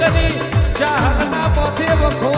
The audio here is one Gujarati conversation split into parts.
કરી ચાહના પોથે વખો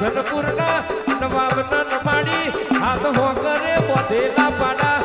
ધનપુરના નવાબના નમાડી હાથ હોકરે બોધેલા પાડા